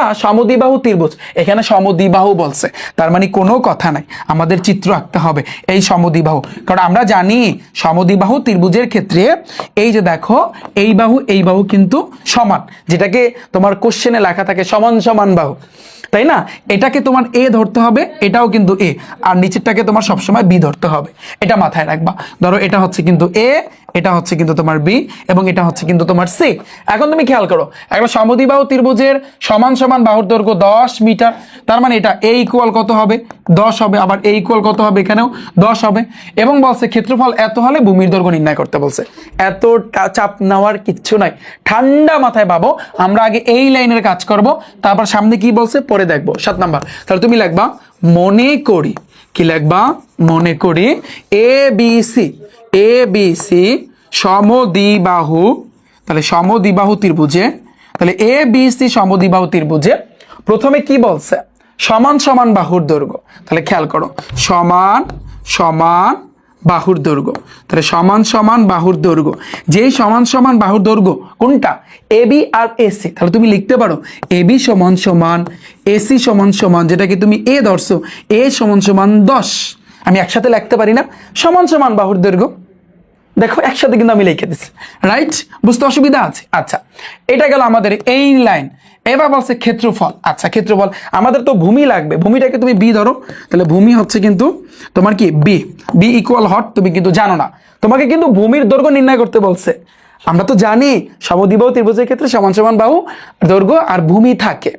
এটা সমদিবাহু ত্রিভুজ। এখানে সমদিবাহু বলছে। তার মানে কোনো কথা নাই। আমাদের চিত্র আঁকতে হবে এই সমদিবাহু। কারণ আমরা জানি সমদিবাহু ত্রিভুজের ক্ষেত্রে এই যে দেখো, এই বাহু এই বাহু কিন্তু সমান। যেটাকে তোমার কোশ্চেনে লেখা থাকে সমান সমান বাহু। তাই না? এটাকে তোমার এ ধরতে হবে, এটাও কিন্তু এ আর নিচেরটাকে তোমার সবসময় বি ধরতে হবে। এটা মাথায় রাখবা। ধরো এটা হচ্ছে কিন্তু এ এটা হচ্ছে কিন্তু তোমার বি এবং এটা হচ্ছে কিন্তু তোমার সি এখন তুমি খেয়াল করো একটা সমদিবাহু ত্রিভুজের সমান সমান বাহুর দৈর্ঘ্য দশ মিটার, তার মানে এটা এ ইকুয়াল কত হবে? দশ হবে, আবার এই ইকুয়াল কত হবে এখানেও? দশ হবে। এবং বলছে, ক্ষেত্রফল এত হলে ভূমির দৈর্ঘ্য নির্ণয় করতে বলছে। এত চাপ নেওয়ার কিচ্ছু নাই। ঠান্ডা মাথায় পাবো আমরা আগে এই লাইনের কাজ করব, তারপর সামনে কি বলছে, পরে দেখব। সাত নাম্বার। তাহলে তুমি লিখবা, মনে করি, কি লিখবা? মনে করি A B C A B C সমদ্বিবাহু, তাহলে সমদ্বিবাহু ত্রিভুজে, তাহলে এ বি সি সমদ্বিবাহু ত্রিভুজে প্রথমে কি বলছে? সমান সমান বাহুর দৈর্ঘ্য। তাহলে খেয়াল করো, সমান সমান বাহুর দৈর্ঘ্য। তাহলে সমান সমান বাহুর দৈর্ঘ্য। যেই সমান সমান বাহুর দৈর্ঘ্য, কোনটা? এবি আর এসি তাহলে তুমি লিখতে পারো এবি সমান সমান এসি সমান সমান যেটাকে তুমি এ ধরছো এ সমান সমান দশ। আমি একসাথে লিখতে পারি না, সমান সমান বাহুর দৈর্ঘ্য। দেখো, একসাথে কিন্তু আমি লিখে দিচ্ছি রাইট বুঝতে অসুবিধা আছে? আচ্ছা এটা গেল আমাদের এই লাইন এবার বলছে ক্ষেত্রফল। আচ্ছা ক্ষেত্রফল। আমাদের তো ভূমি লাগবে। ভূমিটাকে তুমি বি ধরো। তাহলে ভূমি হচ্ছে কিন্তু তোমার কি? বি বি ইকুয়াল হট, তুমি কিন্তু জানো না। তোমাকে কিন্তু ভূমির দৈর্ঘ্য নির্ণয় করতে বলছে। আমরা তো জানি, সমদ্বিবাহু, ত্রিভুজের ক্ষেত্রে সমান সমান বাহু, দৈর্ঘ্য আর ভূমি থাকে।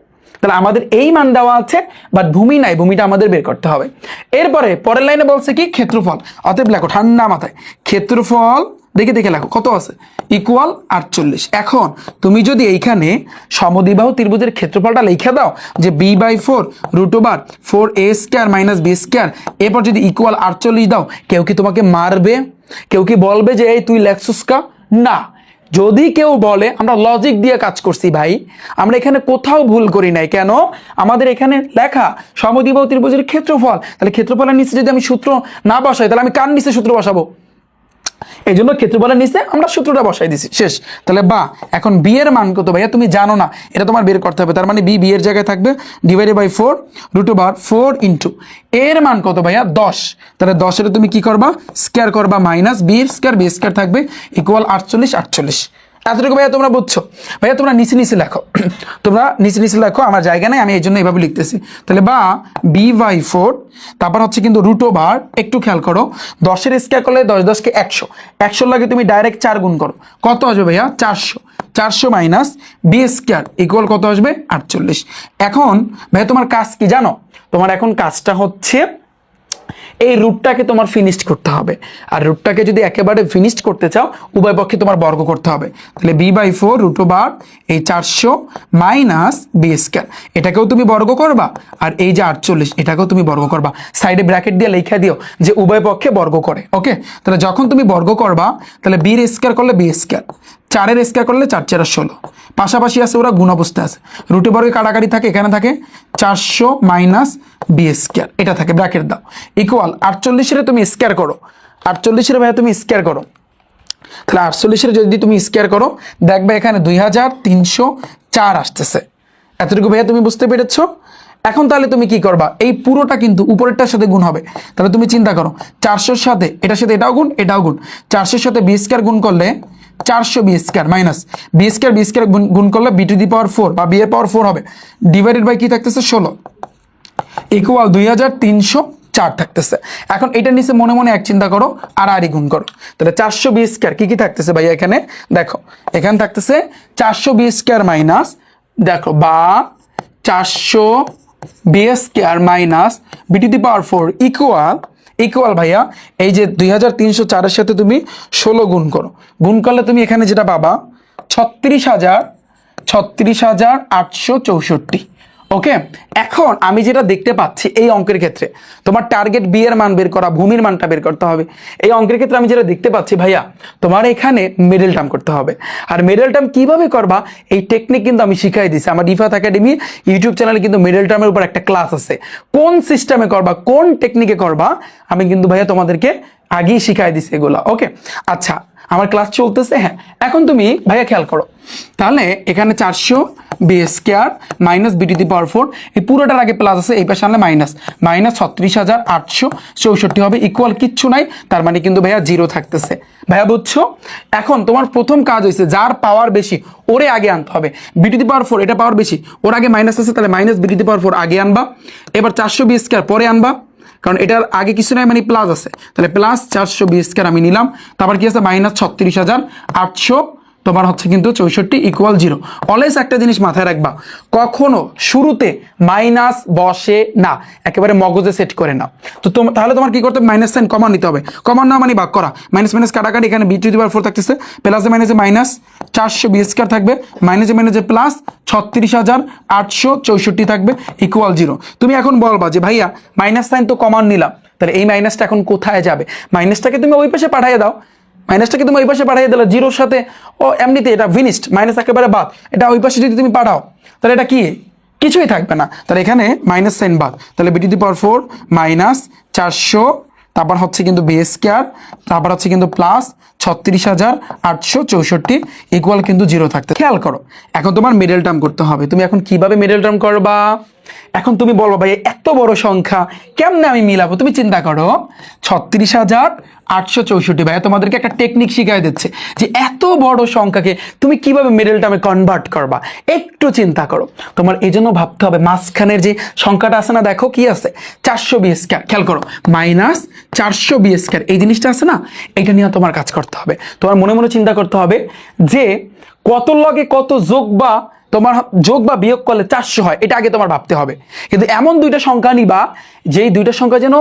তাহলে আমাদের এই মান দেওয়া আছে বাট ভূমি নাই, ভূমিটা আমাদের বের করতে হবে। এরপরে, পরের লাইনে বলছে কি? ক্ষেত্রফল। অতএব লেখো, ঠান্ডা মাথায়। ক্ষেত্রফল দেখে দেখে লেখো, কত আছে? ইকুয়াল আটচল্লিশ। এখন তুমি যদি এইখানে সমদ্বিবাহু ত্রিভুজের ক্ষেত্রফলটা লিখে দাও যে B by four root over four A square minus B square এরপর যদি ইকুয়াল আটচল্লিশ দাও, কেউ কি তোমাকে মারবে? কেউ কি বলবে যে, এই তুই লেখসুসকা না। যদি কেউ বলে, আমরা লজিক দিয়ে কাজ করছি ভাই, আমরা এখানে কোথাও ভুল করি নাই, কেন? আমাদের এখানে লেখা সমদ্বিবাহু ত্রিভুজের ক্ষেত্রফল। তাহলে ক্ষেত্রফলের নিচে যদি আমি সূত্র না বসাই, তাহলে আমি কার নিচে সূত্র বসাবো? এই জন্য ক্ষেত্রফলের নিচে আমরা সূত্রটা বসাই দিছি। শেষ। তাহলে বা, এখন বি এর মান কত ভাইয়া? তুমি জানো না। এটা তোমার বের করতে হবে। তার মানে বি বি এর জায়গায় থাকবে divided by four root over four into এর মান কত ভাইয়া? দশ। তাহলে দশের তুমি কি করবা? স্কোয়ার করবা মাইনাস বি এর স্কোয়ার বি স্কোয়ার থাকবে ইকুয়াল আটচল্লিশ আটচল্লিশ। এতটুকু ভাইয়া তোমরা বুঝছ। ভাইয়া তোমরা নিচে নিচে লেখো। তোমরা নিচে নিচে লেখো, আমার জায়গা নেই, আমি এই জন্য এইভাবে লিখতেছি। তাহলে বা বি বাই ফোর তারপর হচ্ছে কিন্তু রুট ওভার একটু খেয়াল করো, দশের স্কোয়ার করলে দশ, দশকে একশো। একশোর লাগে তুমি ডাইরেক্ট চার গুণ করো। কত আসবে ভাইয়া? চারশো। চারশো মাইনাস বি স্কোয়ার ইকুয়াল কত আসবে? আটচল্লিশ। এখন, ভাইয়া তোমার কাজ কি জানো? তোমার এখন কাজটা হচ্ছে এই রুটটাকে তোমার ফিনিশড করতে হবে। আর রুটটাকে যদি একেবারে ফিনিশড করতে চাও, উভয় পক্ষে তোমার বর্গ করতে হবে। তাহলে B by four root over এই চারশো মাইনাস বি স্কোয়ার এটাকেও তুমি বর্গ করবা, আর এই যে আটচল্লিশ, এটাকেও তুমি বর্গ করবা। সাইডে ব্র্যাকেট দিয়ে লেখা দিও যে উভয় পক্ষে বর্গ করে ওকে তাহলে যখন তুমি বর্গ করবা, তাহলে বির স্কোয়ার করলে বি স্কোয়ার চারের স্কোয়ার করলে চার চার ষোলো। পাশাপাশি আছে ওরা গুণ অবস্থায় আছে। রুটে বর্গে কাটাকাটি থাকে, এখানে থাকে চারশো মাইনাস বি স্কোয়ার। এটা থাকে ব্র্যাকেট দাও। ইকুয়াল আটচল্লিশের তুমি স্কোয়ার করো। আটচল্লিশের ভাইয়া তুমি স্কোয়ার করো। তাহলে আটচল্লিশের যদি তুমি স্কোয়ার করো, দেখবে এখানে দুই হাজার তিনশো চার আসতেছে। এতটুকু ভাইয়া তুমি বুঝতে পেরেছ? এখন তাহলে তুমি কি করবা? এই পুরোটা কিন্তু উপরেরটার সাথে গুণ হবে। তাহলে তুমি চিন্তা করো, চারশোর সাথে, এটার সাথে এটাও গুণ এটাও গুণ। চারশোর সাথে বি স্কোয়ার গুণ করলে চারশো B square minus B square B square গুণ করলে B to the power four বা বি এর পাওয়ার ফোর হবে। ডিভাইডেড বাই কি থাকতেছে? ষোলো। ইকুয়াল দুই হাজার তিনশো চার থাকতেছে। এখন এটা নিচে মনে মনে এক চিন্তা করো, আর আরই গুণ করো। তাহলে চারশো বি স্কোয়ার কি কি থাকতেছে ভাই এখানে? দেখো, এখানে থাকতেছে চারশো বি স্কোয়ার মাইনাস দেখো, বা চারশো B square minus B to the power four equal equal ভাইয়া, এই যে দুই হাজার তিনশো চারের সাথে তুমি ষোলো গুণ করো। গুণ করলে তুমি এখানে যেটা পাবা, ছত্রিশ হাজার ছত্রিশ হাজার আটশো চৌষট্টি। ওকে এখন আমি যেটা দেখতে পাচ্ছি এই অঙ্কের ক্ষেত্রে, তোমার টার্গেট বি এর মান বের করা, ভূমির মানটা বের করতে হবে। এই অঙ্কের ক্ষেত্রে আমি যেটা দেখতে পাচ্ছি ভাইয়া, তোমার এখানে মিডল টার্ম করতে হবে। আর মিডল টার্ম কীভাবে করবা? এই টেকনিক কিন্তু আমি শিখাই দিচ্ছি আমার রিফাত একাডেমি ইউটিউব চ্যানেলে কিন্তু মিডল টার্মের উপর একটা ক্লাস আছে। কোন সিস্টেমে করবা, কোন টেকনিকে করবা, আমি কিন্তু ভাইয়া তোমাদেরকে আগেই শিখাই দিছি এগুলা। ওকে আচ্ছা আমার ক্লাস চলতেছে হ্যাঁ। এখন তুমি ভাইয়া খেয়াল করো, তাহলে এখানে চারশো বি স্কোয়ার মাইনাস বিটি দি পাওয়ার ফোর এই পুরোটার আগে প্লাস আছে, এই পাশে আনলে মাইনাস মাইনাস ছত্রিশ হাজার আটশো চৌষট্টি হবে ইকুয়াল কিচ্ছু নাই, তার মানে কিন্তু ভাইয়া জিরো থাকতেছে। ভাইয়া বুঝছ? এখন তোমার প্রথম কাজ হয়েছে যার পাওয়ার বেশি, ওরে আগে আনতে হবে। বিটি দি পাওয়ার ফোর এটা পাওয়ার বেশি, ওর আগে মাইনাস আছে, তাহলে মাইনাস বিটি দি পাওয়ার ফোর আগে আনবা। এবার চারশো বি স্কোয়ার পরে আনবা। কারণ এটার আগে কিছু নাই মানে প্লাস আছে। তাহলে প্লাস চারশো বিশ স্কোয়ার আমি নিলাম। তারপর কি আছে? মাইনাস ছত্রিশ হাজার আটশো তোমার হচ্ছে কিন্তু চৌষট্টি ইকুয়াল জিরো অলওয়েজ একটা জিনিস মাথায় রাখবা, কখনো শুরুতে মাইনাস বসে না, একেবারে মগজে সেট করে নাও। তো তাহলে তোমার কি করতে মাইনাস সাইন কমান নিতে হবে। কমান না মানে ভাগ করা। মাইনাস মাইনাস কাটাকাটি এখানে B to the power four থাকতেছে। প্লাসে মাইনাসে মাইনাস চারশো বিশ স্কোয়ার থাকবে। মাইনাসে মাইনাসে প্লাস ছত্রিশ হাজার আটশো চৌষট্টি থাকবে ইকুয়াল জিরো তুমি এখন বলবা যে, ভাইয়া মাইনাস সাইন তো কমান নিলাম। তাহলে এই মাইনাসটা এখন কোথায় যাবে? মাইনাসটাকে তুমি ওই পাশে পাঠিয়ে দাও। মাইনাসটাকে তুমি ওই পাশে পাঠিয়ে দিলে? জিরোর সাথে? ও, এমনিতে এটা ফিনিশড মাইনাস একেবারে বাদ। এটা ওই পাশে যদি তুমি পাঠাও, তাহলে এটা কি? কিছুই থাকবে না। তাহলে এখানে মাইনাস সাইন বাদ। তাহলে বিটি পাওয়ার ফোর মাইনাস চারশো, তারপর হচ্ছে কিন্তু বি স্কোয়ার তারপর হচ্ছে কিন্তু প্লাস ছত্রিশ হাজার আটশো চৌষট্টি ইকুয়াল কিন্তু জিরো থাকতে খেয়াল করো, এখন তোমার মিডল টার্ম করতে হবে। তুমি এখন কীভাবে মিডল টার্ম করবা? এখন তুমি বলব, ভাই, এত বড় সংখ্যা, কেমনে আমি মিলাবো? তুমি চিন্তা করো, ছত্রিশ হাজার আটশো চৌষট্টি ভাই তোমাদেরকে একটা টেকনিক শিখাই দিচ্ছে যে এত বড় সংখ্যাকে তুমি কীভাবে মিডল টার্মে কনভার্ট করবা। একটু চিন্তা করো। তোমার এই জন্য ভাবতে হবে, মাঝখানের যে সংখ্যাটা আছে না, দেখো কি আছে? চারশো বি স্কোয়ার খেয়াল করো মাইনাস চারশো বি স্কোয়ার এই জিনিসটা আছে না? এটা নিয়ে তোমার কাজ করতে হবে। তোমার মনে মনে চিন্তা করতে হবে যে কত লগে কত যোগ বা তোমার যোগ বা বিয়োগ করলে চারশো হয়, এটা আগে তোমার ভাবতে হবে। কিন্তু এমন দুইটা সংখ্যা নিবা, যেই দুইটা সংখ্যা যেন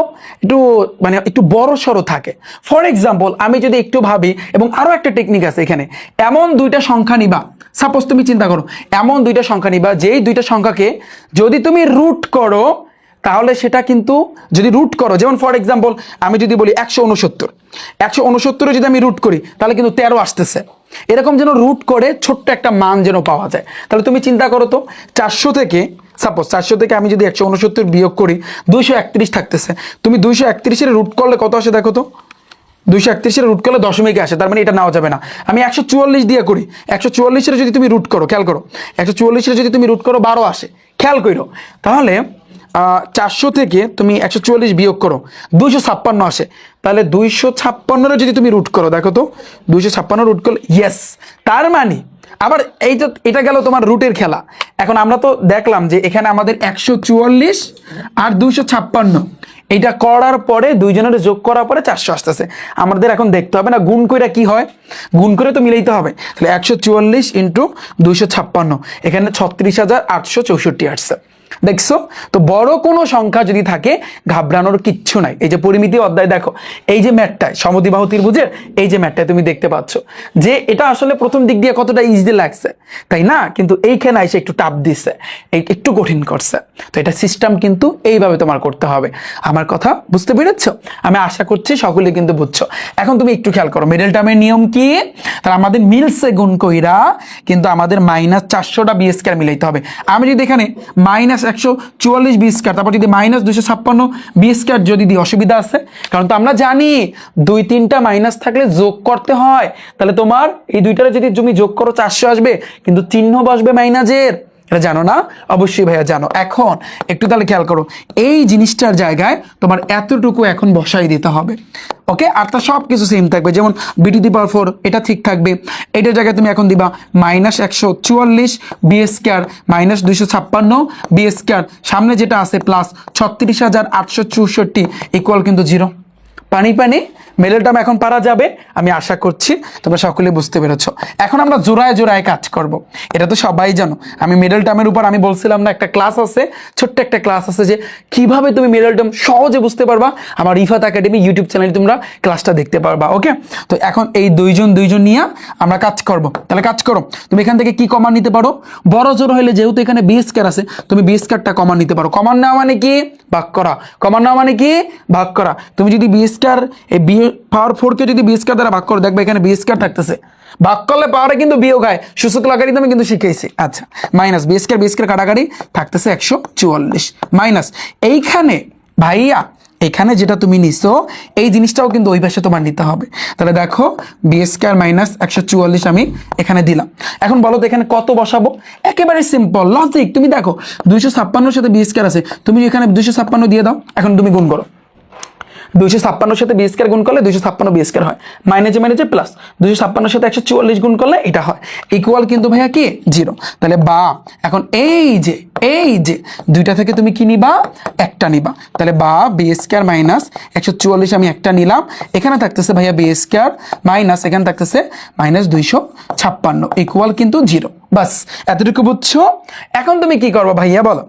একটু মানে একটু বড় সড়ো থাকে। ফর এক্সাম্পল আমি যদি একটু ভাবি, এবং আরও একটা টেকনিক আছে এখানে, এমন দুইটা সংখ্যা নিবা সাপোজ তুমি চিন্তা করো, এমন দুইটা সংখ্যা নিবা, যেই দুইটা সংখ্যাকে যদি তুমি রুট করো তাহলে সেটা কিন্তু যদি রুট করো, যেমন ফর এক্সাম্পল আমি যদি বলি একশো উনসত্তর একশো উনসত্তরে যদি আমি রুট করি, তাহলে কিন্তু তেরো আসতেছে। এরকম যেন রুট করে ছোট্ট একটা মান যেন পাওয়া যায়। তাহলে তুমি চিন্তা করো তো, চারশো থেকে সাপোজ চারশো থেকে আমি যদি একশো উনসত্তর বিয়োগ করি, দুইশো একত্রিশ থাকতেছে। তুমি দুইশো একত্রিশের রুট করলে কত আসে দেখো তো? দুইশো একত্রিশের রুট করলে দশমিকে আসে, তার মানে এটা নেওয়া যাবে না। আমি একশো চুয়াল্লিশ দিয়ে করি, একশো চুয়াল্লিশের যদি তুমি রুট করো, খেয়াল করো, একশো চুয়াল্লিশের যদি তুমি রুট করো, বারো আসে। খেয়াল করো তাহলে চারশো থেকে তুমি একশো চুয়াল্লিশ বিয়োগ করো, দুইশো ছাপ্পান্ন আসে। তাহলে দুইশো ছাপ্পান্নরে যদি তুমি রুট করো, দেখো তো, দুইশো ছাপ্পান্ন রুট করলে ইয়েস তার মানে আবার এই তো এটা গেল তোমার রুটের খেলা। এখন আমরা তো দেখলাম যে এখানে আমাদের একশো চুয়াল্লিশ আর দুইশো ছাপ্পান্ন। এইটা করার পরে দুইজনের যোগ করার পরে চারশো আসতেছে। আমাদের এখন দেখতে হবে না, গুণ করে কি হয়? গুণ করে তো মিলাইতে হবে। তাহলে একশো চুয়াল্লিশ ইন্টু দুইশো ছাপ্পান্ন, এখানে ছত্রিশ হাজার আটশো চৌষট্টি আসছে। দেখছ? তো বড় কোনো সংখ্যা যদি থাকে, ঘাবড়ানোর কিচ্ছু নাই। এই যে পরিমিতি অধ্যায় দেখো, এই যে ম্যাটটায়, সমদিবাহু ত্রিভুজের এই যে ম্যাটটায় তুমি দেখতে পাচ্ছ, যে এটা আসলে প্রথম দিক দিয়ে কতটা ইজি লাগছে, তাই না? কিন্তু এইখানে এসে একটু টাপ এই একটু কঠিন করছে। তো এটা সিস্টেম কিন্তু এইভাবে তোমার করতে হবে। আমার কথা বুঝতে পেরেছ? আমি আশা করছি সকলে কিন্তু বুঝছ। এখন তুমি একটু খেয়াল করো মিডল টার্মের নিয়ম কি? তাহলে আমাদের মিলসে গুণ কইরা, কিন্তু আমাদের মাইনাস চারশোটা বিএসকার মিলাইতে হবে। আমি যদি এখানে মাইনাস একশো চুয়াল্লিশ বিএসকার তারপর যদি মাইনাস দুশো ছাপ্পান্ন বিএসকার যদি দিই অসুবিধা আছে। কারণ তো আমরা জানি, দুই তিনটা মাইনাস থাকলে যোগ করতে হয়। তাহলে তোমার এই দুইটারে যদি তুমি যোগ করো, চারশো আসবে। কিন্তু চিহ্ন বসবে মাইনাসের। এটা জানো না? অবশ্যই ভাইয়া জানো। এখন একটু তাহলে খেয়াল করো। এই জিনিসটার জায়গায় তোমার এতটুকু এখন বসাই দিতে হবে। ওকে আর তার সব কিছু সেম থাকবে। যেমন বিটি দি পাওয়ার ফোর এটা ঠিক থাকবে। এটার জায়গায় তুমি এখন দিবা মাইনাস একশো চুয়াল্লিশ বিএসকেয়ার মাইনাস দুইশো ছাপ্পান্ন বিএসকেয়ার সামনে যেটা আছে প্লাস ছত্রিশ হাজার আটশো চৌষট্টি ইকুয়াল কিন্তু জিরো পানি পানি, মেলের টার্ম এখন পারা যাবে, আমি আশা করছি, তোমরা সকলে বুঝতে পেরেছ। এখন আমরা জোড়ায় জোড়ায় কাজ করব। এটা তো সবাই জানো। আমি মিডল টার্মের উপর, আমি বলছিলাম না, একটা ক্লাস আছে, ছোট্ট একটা ক্লাস আছে যে কীভাবে তুমি মিডল টার্ম সহজে বুঝতে পারবা। আমার রিফাত একাডেমি ইউটিউব চ্যানেলে তোমরা ক্লাসটা দেখতে পারবা ওকে তো এখন এই দুইজন দুইজন নিয়ে আমরা কাজ করব। তাহলে কাজ করো। তুমি এখান থেকে কি কমান নিতে পারো? বড় জোর হলে যেহেতু এখানে বিএসকার আছে, তুমি বিএসকারটা কমান নিতে পারো। কমান নেওয়া মানে কি? ভাগ করা। কমান নেওয়া মানে কি? ভাগ করা। তুমি যদি বিএসকার এই বি পাওয়ার ফোরকে যদি বিএসকার দ্বারা ভাগ করো, দেখবে এখানে বিএসকার থাকতেছে। ভাগ করলে পাওয়ারে কিন্তু বিয়োগ হয়। সূচক লাগারি আমি কিন্তু শিখেছি আচ্ছা মাইনাস বিএসকার বিএসকার কাটাকাটি থাকতেছে একশো চুয়াল্লিশ। মাইনাস এইখানে ভাইয়া, এখানে যেটা তুমি নিছো, এই জিনিসটাও কিন্তু ওই পাশে তোমার নিতে হবে। তাহলে দেখো বি স্কোয়ার মাইনাস একশো চুয়াল্লিশ আমি এখানে দিলাম। এখন বলো তো এখানে কত বসাবো? একেবারে সিম্পল লজিক তুমি দেখো, দুইশো ছাপ্পান্নর সাথে বি স্কোয়ার আছে। তুমি এখানে দুইশো ছাপ্পান্ন দিয়ে দাও, এখন তুমি গুণ করো। দুইশো ছাপ্পান্নর সাথে বি স্কোয়ার গুণ করলে দুইশো ছাপ্পান্ন বি স্কোয়ার হয়। মাইনাসে মাইনাসে প্লাস দুইশো ছাপ্পান্নর সাথে একশো চুয়াল্লিশ গুণ করলে এটা হয়। ইকুয়াল কিন্তু ভাইয়া কি? জিরো তাহলে বা, এখন এই যে এই যে, দুইটা থেকে তুমি কি নিবা? একটা নিবা। তাহলে বা বি স্কোয়ার মাইনাস একশো চুয়াল্লিশ আমি একটা নিলাম। এখানে থাকতেছে ভাইয়া বি স্কোয়ার মাইনাস এখানে থাকতেছে মাইনাস দুইশো ছাপ্পান্ন। ইকুয়াল কিন্তু জিরো বাস, এতটুকু বুঝছ? এখন তুমি কি করব ভাইয়া বলো?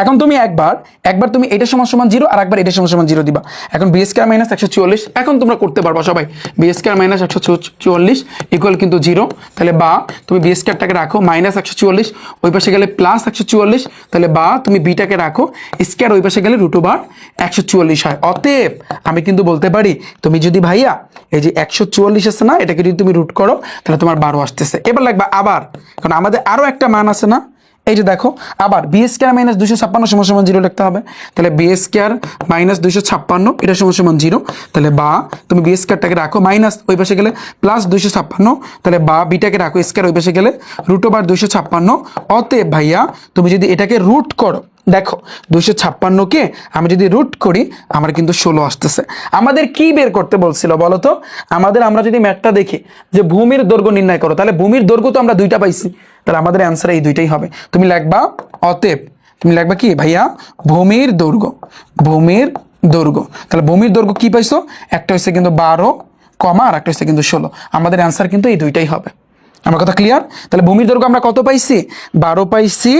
এখন তুমি একবার একবার তুমি এটা সমান সমান জিরো আর একবার এটা সমান সমান জিরো দিবা। এখন বি স্কোয়ার মাইনাস একশো চুয়াল্লিশ, এখন তোমরা করতে পারবা সবাই। বি স্কোয়ার মাইনাস একশো চুয়াল্লিশ ইকুয়াল কিন্তু জিরো। তাহলে বা তুমি বি স্কোয়ারটাকে রাখো মাইনাস একশো চুয়াল্লিশ, ওই পাশে গেলে প্লাস একশো চুয়াল্লিশ, তাহলে বা তুমি বিটাকে রাখো স্কোয়ার ওই পাশে গেলে রুটো বার একশো চুয়াল্লিশ হয়। অতএব আমি কিন্তু বলতে পারি, তুমি যদি ভাইয়া এই যে একশো চুয়াল্লিশ আছে না, এটাকে যদি তুমি রুট করো, তাহলে তোমার বারো আসতেছে। এবার লাগবে আবার, কারণ আমাদের আরও একটা মান আছে না? এই যে দেখো, আবার বি স্কোয়ার মাইনাস দুশো ছাপ্পান্ন সমান সমান জিরো লিখতে হবে। তাহলে বি স্কোয়ার মাইনাস দুশো ছাপ্পান্ন, এটা সমান সমান জিরো তাহলে বা তুমি বি স্কোয়ারটাকে রাখো মাইনাস ওই পাশে গেলে প্লাস দুশো ছাপ্পান্ন। তাহলে বা বিটাকে রাখো স্কোয়ার ওই পাশে গেলে রুট ওভার দুশো ছাপ্পান্ন। অতএব ভাইয়া, তুমি যদি এটাকে রুট করো দেখো, দুইশো ছাপ্পান্নকে আমি যদি রুট করি, আমার কিন্তু ষোলো আসতেছে। আমাদের কি বের করতে বলছিল বলো তো? আমাদের আমরা যদি ম্যাটটা দেখি, যে ভূমির দৈর্ঘ্য নির্ণয় করো, তাহলে ভূমির দৈর্ঘ্য তো আমরা দুইটা পাইছি। তাহলে আমাদের অ্যান্সার এই দুইটাই হবে। তুমি লিখবা অতএব, তুমি লিখবা কি, ভাইয়া? ভূমির দৈর্ঘ্য ভূমির দৈর্ঘ্য। তাহলে ভূমির দৈর্ঘ্য কি পাইছো? একটা হচ্ছে কিন্তু বারো, কমা, আর একটা হচ্ছে কিন্তু ষোলো। আমাদের অ্যান্সার কিন্তু এই দুইটাই হবে। আমার কথা ক্লিয়ার তাহলে ভূমির দৈর্ঘ্য আমরা কত পাইছি? বারো পাইছি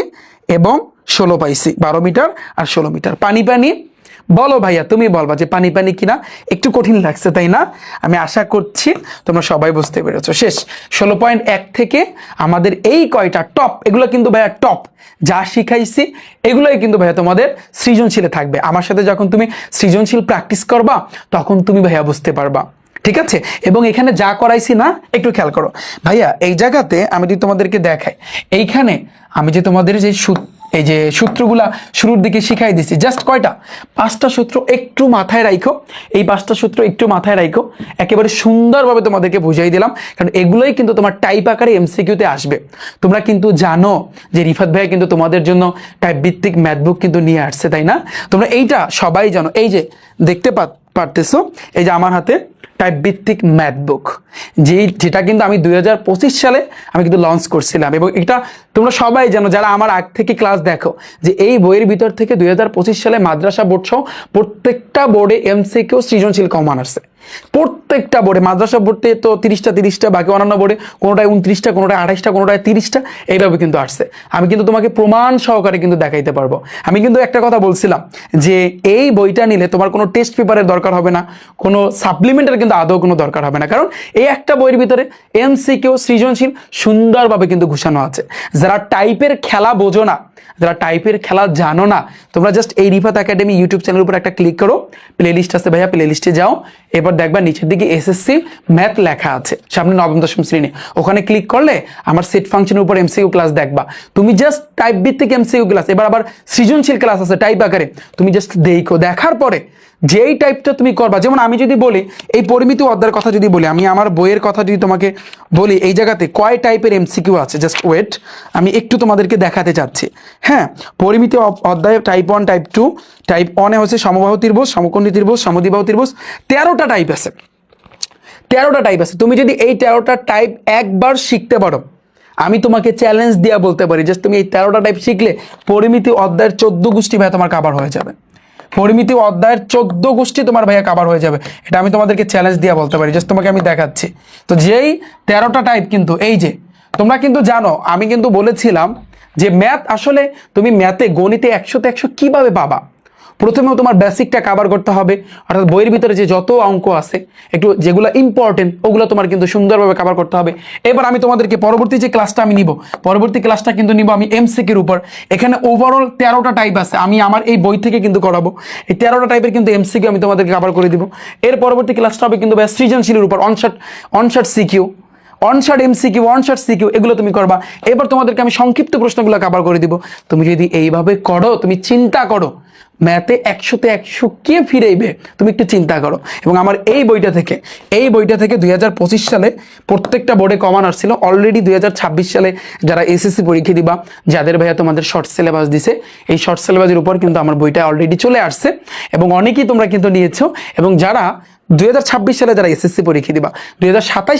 এবং ষোলো পাইছি বারো মিটার আর ষোলো মিটার। পানি পানি। বলো ভাইয়া, তুমি বলবা যে পানি পানি কিনা? একটু কঠিন লাগছে, তাই না? আমি আশা করছি তোমরা সবাই বুঝতে পেরেছ। শেষ। ষোলো পয়েন্ট এক থেকে আমাদের এই কয়টা টপ, এগুলো কিন্তু ভাইয়া টপ। যা শিখাইছি, এগুলোই কিন্তু ভাইয়া তোমাদের সৃজনশীলে থাকবে। আমার সাথে যখন তুমি সৃজনশীল প্র্যাকটিস করবা, তখন তুমি ভাইয়া বুঝতে পারবা। ঠিক আছে? এবং এখানে যা করাইছি না, একটু খেয়াল করো। ভাইয়া, এই জায়গাতে আমি যদি তোমাদেরকে দেখাই, এইখানে আমি যে তোমাদের যে সূত- এই যে সূত্রগুলা শুরুর দিকে শিখাই দিছি। জাস্ট কয়টা? পাঁচটা সূত্র একটু মাথায় রাখো এই পাঁচটা সূত্র একটু মাথায় রাখো একেবারে সুন্দরভাবে তোমাদেরকে বুঝাই দিলাম। কারণ এগুলোই কিন্তু তোমার টাইপ আকারে এমসিকিউতে আসবে। তোমরা কিন্তু জানো যে রিফাত ভাইয়া কিন্তু তোমাদের জন্য টাইপ ভিত্তিক ম্যাথবুক কিন্তু নিয়ে আসছে, তাই না? তোমরা এইটা সবাই জানো। এই যে দেখতে পা- পারতেছো? এই যে আমার হাতে টাইপ ভিত্তিক ম্যাথ বুক যে যেটা কিন্তু আমি দুই হাজার পঁচিশ সালে আমি কিন্তু লঞ্চ করছিলাম। এবং এটা তোমরা সবাই জানো, যারা আমার আগ থেকে ক্লাস দেখো, যে এই বইয়ের ভিতর থেকে দুই হাজার পঁচিশ সালে মাদ্রাসা বোর্ড সহ প্রত্যেকটা বোর্ডে এমসি এমসিকিউ সৃজনশীল কমান আসছে প্রত্যেকটা বোর্ডে, মাদ্রাসা বোর্ডে তো তিরিশটা তিরিশটা, বাকি অন্যান্য বোর্ডে কোনোটায় উনত্রিশটা, কোনোটায় আঠাইশটা কোনোটায় তিরিশটা, এইভাবে কিন্তু আসছে। আমি কিন্তু তোমাকে প্রমাণ সহকারে কিন্তু দেখাইতে পারব। আমি কিন্তু একটা কথা বলছিলাম যে এই বইটা নিলে তোমার কোনো টেস্ট পেপারের দরকার হবে না, কোনো সাপ্লিমেন্টের কিন্তু আদৌ কোনো দরকার হবে না। কারণ এই একটা বইয়ের ভিতরে এমসিকিউ সৃজনশীল সুন্দরভাবে কিন্তু ঘুষানো আছে। যারা টাইপের খেলা বোঝো না, যারা টাইপের খেলা জানো না, তোমরা জাস্ট এই রিফাত একাডেমি ইউটিউব চ্যানেলের উপর একটা ক্লিক করো প্লে লিস্ট আছে ভাইয়া প্লে লিস্টে যাও। এবার দেখবা নিচের দিকে এসএসসি ম্যাথ লেখা আছে, সামনে নবম, দশম শ্রেণি। ওখানে ক্লিক করলে আমার সেট ফাংশনের উপর এমসিকিউ ক্লাস দেখবা। তুমি জাস্ট টাইপ ভিত্তিক এমসিকিউ ক্লাস এবার আবার সৃজনশীল ক্লাস আছে টাইপ আকারে। তুমি জাস্ট দেখো, দেখার পরে যেই টাইপটা তুমি করবা, যেমন আমি যদি বলি, এই পরিমিতি অধ্যায়ের কথা যদি বলি, আমি আমার বইয়ের কথা যদি তোমাকে বলি, এই জায়গাতে কয় টাইপের এমসিকিউ আছে? জাস্ট ওয়েট আমি একটু তোমাদেরকে দেখাতে চাচ্ছি। হ্যাঁ পরিমিতি অধ্যায়ে type one type two type ওয়ানে হচ্ছে সমবাহু ত্রিভুজ, সমকোণী ত্রিভুজ, সমদ্বিবাহু ত্রিভুজ, তেরোটা টাইপ আছে। তেরোটা টাইপ আছে। তুমি যদি এই তেরোটা টাইপ একবার শিখতে পারো, আমি তোমাকে চ্যালেঞ্জ দিয়া বলতে পারি জাস্ট তুমি এই তেরোটা টাইপ শিখলে পরিমিতি অধ্যায়ের চোদ্দ গোষ্ঠী ভাইয়া তোমার কাবার হয়ে যাবে। পরিমিতি অধ্যায়ের চোদ্দ গোষ্ঠী তোমার ভাইয়া কাবার হয়ে যাবে। এটা আমি তোমাদেরকে চ্যালেঞ্জ দিয়ে বলতে পারি জাস্ট তোমাকে আমি দেখাচ্ছি। তো যেই তেরোটা টাইপ কিন্তু, এই যে, তোমরা কিন্তু জানো, আমি কিন্তু বলেছিলাম যে ম্যাথ আসলে তুমি ম্যাথে গণিতে একশোতে একশো কীভাবে পাবা? প্রথমেও তোমার বেসিকটা কাভার করতে হবে। অর্থাৎ বইয়ের ভিতরে যে যত অঙ্ক আছে, একটু যেগুলো ইম্পর্টেন্ট ওগুলো তোমার কিন্তু সুন্দরভাবে কাভার করতে হবে। এবার আমি তোমাদেরকে পরবর্তী যে ক্লাসটা আমি নিব, পরবর্তী ক্লাসটা কিন্তু নিব আমি এমসিকির উপর। এখানে ওভারঅল তেরোটা টাইপ আছে, আমি আমার এই বই থেকে কিন্তু করাবো। এই তেরোটা টাইপের কিন্তু এমসিকিউ আমি তোমাদেরকে কাভার করে দিব। এর পরবর্তী ক্লাসটা হবে কিন্তু সৃজনশীলের উপর one shot one shot CQ one shot MCQ one shot CQ এগুলো তুমি করবা। এবার তোমাদেরকে আমি সংক্ষিপ্ত প্রশ্নগুলো কাভার করে দিব। তুমি যদি এইভাবে করো, তুমি চিন্তা করো ম্যাথে একশোতে একশো কে ফিরেইবে, তুমি একটু চিন্তা করো। এবং আমার এই বইটা থেকে, এই বইটা থেকে দুই সালে প্রত্যেকটা বোর্ডে কমান আসছিল। অলরেডি দুই সালে যারা এসএসসি পরীক্ষা দিবা, যাদের ভাইয়া তোমাদের শর্ট সিলেবাস দিছে, এই শর্ট সিলেবাসের উপর কিন্তু আমার বইটা অলরেডি চলে আসছে। এবং অনেকেই তোমরা কিন্তু নিয়েছো। এবং যারা দুই হাজার ছাব্বিশ সালে যারা এসএসসি পরীক্ষা দিবা, দুই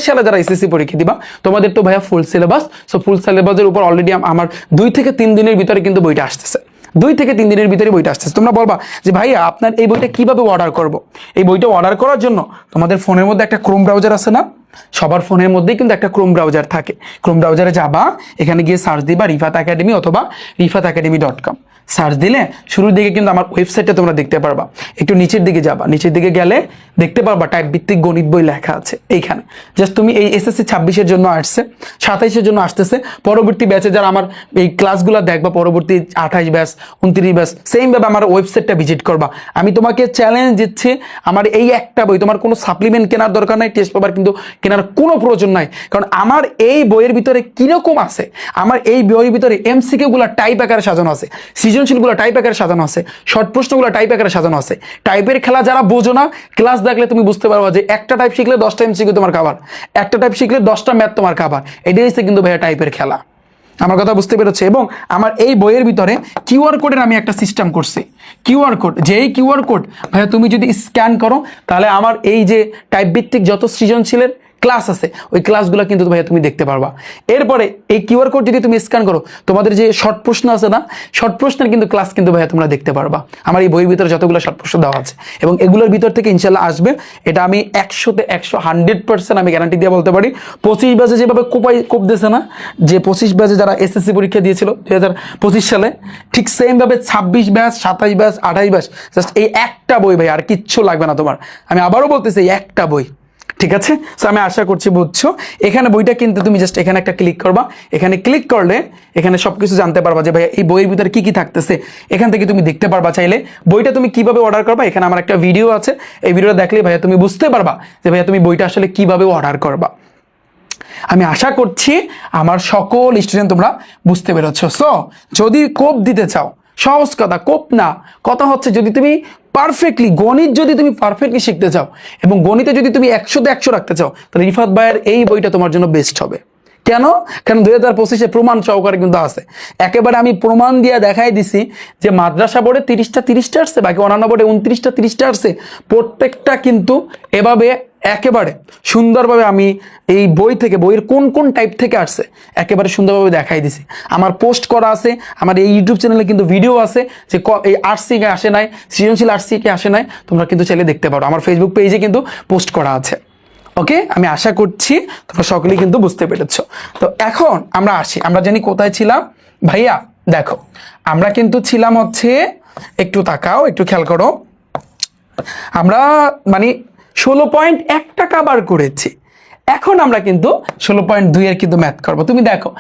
সালে যারা এসএসসি পরীক্ষা দিবা, তোমাদের তো ভাইয়া ফুল সিলেবাস সো ফুল সিলেবাসের উপর অলরেডি আমার দুই থেকে তিন দিনের ভিতরে কিন্তু বইটা আসতেছে। দুই থেকে তিন দিনের ভিতরে বইটা আসতেছে। তোমরা বলবা যে ভাইয়া, আপনার এই বইটা কীভাবে অর্ডার করব? এই বইটা অর্ডার করার জন্য তোমাদের ফোনের মধ্যে একটা ক্রোম ব্রাউজার আছে না? সবার ফোনের মধ্যেই কিন্তু একটা ক্রোম ব্রাউজার থাকে। ক্রোম ব্রাউজারে যাবা, এখানে গিয়ে সার্চ দিবা রিফাত একাডেমি অথবা Rifat academy dot com search দিলে শুরুর দিকে কিন্তু আমার ওয়েবসাইটটা তোমরা দেখতে পারবা। একটু নিচের দিকে যাবা। নিচের দিকে গেলে দেখতে পারবা টাইপ ভিত্তিক গণিত বই লেখা আছে এইখানে। জাস্ট তুমি এই এসএসসি ছাব্বিশের জন্য আসছে, সাতাইশের জন্য আসতেছে। পরবর্তী ব্যাচে যারা আমার এই ক্লাসগুলো দেখবা, পরবর্তী আঠাইশ ব্যাচ উনত্রিশ ব্যাচ সেমভাবে আমার ওয়েবসাইটটা ভিজিট করবা। আমি তোমাকে চ্যালেঞ্জ দিচ্ছি, আমার এই একটা বই, তোমার কোনো সাপ্লিমেন্ট কেনার দরকার নাই টেস্ট পেপার কিন্তু কেনার কোনো প্রয়োজন নাই। কারণ আমার এই বইয়ের ভিতরে কীরকম আছে? আমার এই বইয়ের ভিতরে এমসিকিউ গুলা টাইপ আকারে সাজানো আছে, সৃজনশীলগুলো টাইপ আকারে সাজানো আছে শর্ট প্রশ্নগুলো টাইপ আকারে সাজানো আছে। টাইপের খেলা যারা বোঝো না ক্লাস দেখলে তুমি বুঝতে পারবা যে একটা টাইপ শিখলে দশটা এমসিকিউ তোমার খাবার একটা টাইপ শিখলে দশটা ম্যাথ তোমার খাবার এটাই হচ্ছে কিন্তু ভাইয়া টাইপের খেলা। আমার কথা বুঝতে পেরেছে? এবং আমার এই বইয়ের ভিতরে কিউআর কোডের আমি একটা সিস্টেম করছি। কিউআর কোড যেই কিউআর কোড ভাইয়া তুমি যদি স্ক্যান করো, তাহলে আমার এই যে টাইপ ভিত্তিক যত সৃজনশীলের ক্লাস আছে, ওই ক্লাসগুলো কিন্তু ভাইয়া তুমি দেখতে পারবা। এরপরে এই কিউআর কোড যদি তুমি স্ক্যান করো, তোমাদের যে শর্ট প্রশ্ন আছে না শর্ট প্রশ্নের কিন্তু ক্লাস কিন্তু ভাইয়া তোমরা দেখতে পারবা। আমার এই বইয়ের ভিতরে যতগুলো শর্ট প্রশ্ন দেওয়া আছে এবং এগুলোর ভিতর থেকে ইনশাল্লাহ আসবে। এটা আমি একশোতে একশো হান্ড্রেড পার্সেন্ট আমি গ্যারান্টি দিয়ে বলতে পারি। পঁচিশ ব্যাচে যেভাবে কোপাই কোপ দিয়েছে না, যে পঁচিশ ব্যাচে যারা এসএসসি পরীক্ষা দিয়েছিল দু হাজার পঁচিশ সালে, ঠিক সেমভাবে ছাব্বিশ ব্যাচ সাতাইশ ব্যাচ আঠাইশ ব্যাচ জাস্ট এই একটা বই ভাই আর কিচ্ছু লাগবে না তোমার। আমি আবারও বলতেছি একটা বই। ঠিক আছে? সো আমি আশা করছি বুঝছ। এখানে বইটা কিন্তু তুমি জাস্ট এখানে একটা ক্লিক করবা। এখানে ক্লিক করলে এখানে সবকিছু জানতে পারবা যে ভাই এই বইয়ের ভিতরে কি কি থাকতেছে? এখান থেকে তুমি দেখতে পারবা চাইলে। বইটা তুমি কীভাবে অর্ডার করবা? এখানে আমার একটা ভিডিও আছে। এই ভিডিওটা দেখলে, ভাইয়া, তুমি বুঝতে পারবা যে, ভাইয়া, তুমি বইটা আসলে কীভাবে অর্ডার করবা? আমি আশা করছি আমার সকল স্টুডেন্ট তোমরা বুঝতে পেরেছ। সো যদি কোপ দিতে চাও, সহজ কথা, কোপ না। কথা হচ্ছে যদি তুমি পারফেক্টলি গণিত যদি তুমি পারফেক্টলি শিখতে চাও এবং গণিতে যদি তুমি একশোতে একশো রাখতে চাও, তাহলে রিফাত ভাইয়ের এই বইটা তোমার জন্য বেস্ট হবে। কেন? কেন দুই হাজার পঁচিশে প্রমাণ সহকারে কিন্তু আছে। একেবারে আমি প্রমাণ দিয়ে দেখাই দিছি যে মাদ্রাসা বোর্ডে তিরিশটা তিরিশটা আসছে, বাকি অন্যান্য বোর্ডে উনত্রিশটা তিরিশটা আসছে। প্রত্যেকটা কিন্তু এভাবে একেবারে সুন্দরভাবে আমি এই বই থেকে, বইয়ের কোন কোন টাইপ থেকে আসছে, একেবারে সুন্দরভাবে দেখাই দিছি। আমার পোস্ট করা আছে, আমার এই ইউটিউব চ্যানেলে কিন্তু ভিডিও আছে যে এই আর্টসি কে আসে নাই, সৃজনশীল আর্টসি কে আসে নাই, তোমরা কিন্তু চাইলে দেখতে পারো। আমার ফেসবুক পেজে কিন্তু পোস্ট করা আছে। ওকে আমি আশা করছি তোমরা সকলেই কিন্তু বুঝতে পেরেছ। তো এখন আমরা আসি। আমরা জানি কোথায় ছিলাম? ভাইয়া, দেখো, আমরা কিন্তু ছিলাম হচ্ছে, একটু তাকাও, একটু খেয়াল করো। আমরা মানে ষোলো পয়েন্ট এক টাকা বার করেছি। এখন আমরা কিন্তু ষোলো পয়েন্ট দুইয়ের কিন্তু ম্যাথ করব। তুমি দেখো